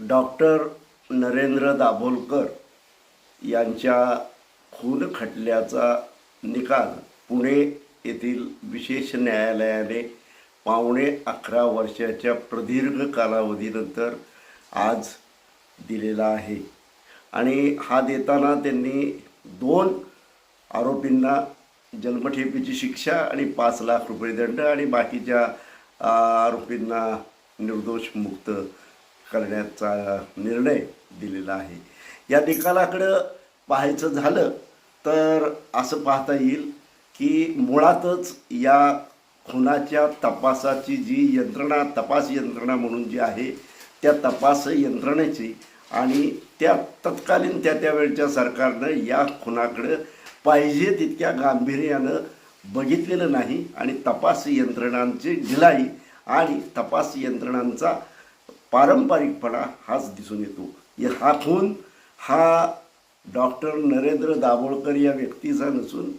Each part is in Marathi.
डॉक्टर नरेंद्र दाभोलकर यांच्या खून खटल्याचा निकाल पुणे येथील विशेष न्यायालयाने पावणे अकरा वर्षाच्या प्रदीर्घ कालावधीनंतर आज दिलेला आहे. आणि हा देताना त्यांनी दोन आरोपींना जन्मठेपीची शिक्षा आणि पाच लाख रुपये दंड आणि बाकीच्या आरोपींना निर्दोष मुक्त करण्याचा निर्णय दिलेला आहे. या निकालाकडं पाहायचं झालं तर असं पाहता येईल की मुळातच या खुनाच्या तपासाची जी यंत्रणा तपास यंत्रणा म्हणून जी आहे त्या तपास यंत्रणेची आणि त्या तत्कालीन त्या त्यावेळच्या सरकारनं या खुनाकडं पाहिजे तितक्या गांभीर्यानं बघितलेलं नाही आणि तपास यंत्रणांची ढिलाई आणि तपास यंत्रणांचा पारंपरिकपणा हाच दिसून येतो. या हा खून हा डॉक्टर नरेंद्र दाभोळकर या व्यक्तीचा नसून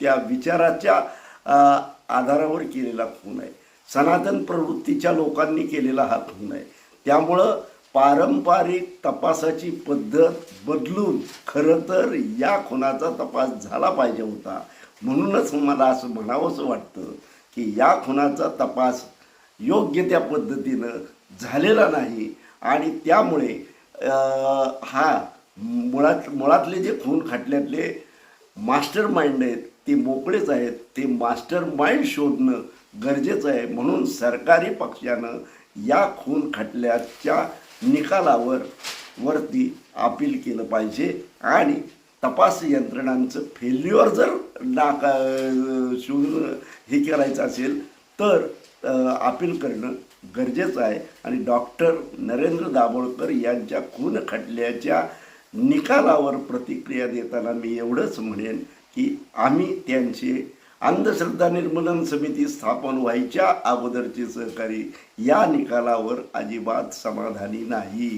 त्या विचाराच्या आधारावर केलेला खून आहे. सनातन प्रवृत्तीच्या लोकांनी केलेला हा खून आहे. त्यामुळं पारंपरिक तपासाची पद्धत बदलून खरं तर या खुनाचा तपास झाला पाहिजे होता. म्हणूनच मला असं म्हणावंसं वाटतं की या खुनाचा तपास योग्य त्या पद्धतीनं झालेला नाही. आणि त्यामुळे हा मुळात मुळातले जे खून खटल्यातले मास्टर माइंड आहेत ते मोकळेच आहेत. ते मास्टर माइंड शोधणं गरजेचं आहे. म्हणून सरकारी पक्षानं या खून खटल्याच्या निकालावर वरती अपील केलं पाहिजे. आणि तपास यंत्रणांचं फेल्युअर जर नाका शोधून हे करायचं असेल तर अपील करणं गरजेचं आहे. आणि डॉक्टर नरेंद्र दाभोळकर यांच्या खून खटल्याच्या निकालावर प्रतिक्रिया देताना मी एवढंच म्हणेन की आम्ही त्यांचे अंधश्रद्धा निर्मूलन समिती स्थापन व्हायच्या अगोदरचे सहकारी या निकालावर अजिबात समाधानी नाही.